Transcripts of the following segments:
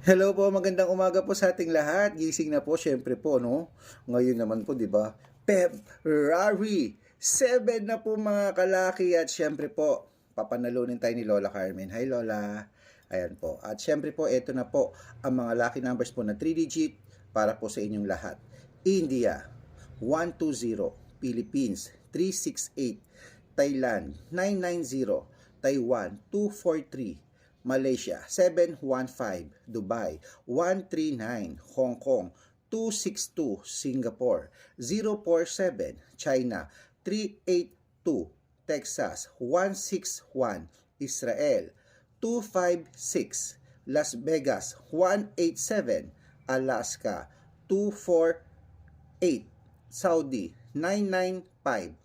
Hello po, magandang umaga po sa ating lahat. Gising na po, syempre po, no? Ngayon naman po, di ba? February 7 na po mga kalaki at syempre po, papanalunin tayo ni Lola Carmen. Hi Lola. Ayan po. At syempre po, ito na po ang mga lucky numbers po na 3 digit para po sa inyong lahat. India, 120. Philippines, 368. Thailand, 990. Taiwan, 243. Malaysia 715, Dubai 139, Hong Kong 262, Singapore 047, China 382, Texas 161, Israel 256, Las Vegas 187, Alaska 248, Saudi 995,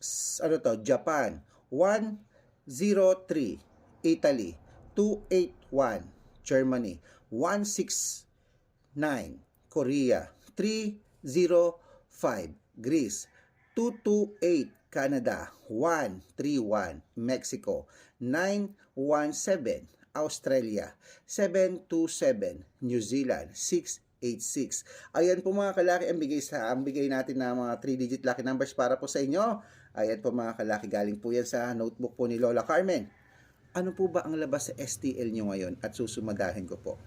S- ano to, Japan 103, Italy 281, Germany. 169, Korea. 305, Greece. 228, Canada. 131, Mexico. 917, Australia. 727, New Zealand. 686. Ayan po mga kalaki ang bigay sa ang bigay natin na mga 3 digit lucky numbers para po sa inyo. Ayan po mga kalaki galing po yan sa notebook po ni Lola Carmen. Ano po ba ang labas sa STL nyo ngayon at susumadahin ko po?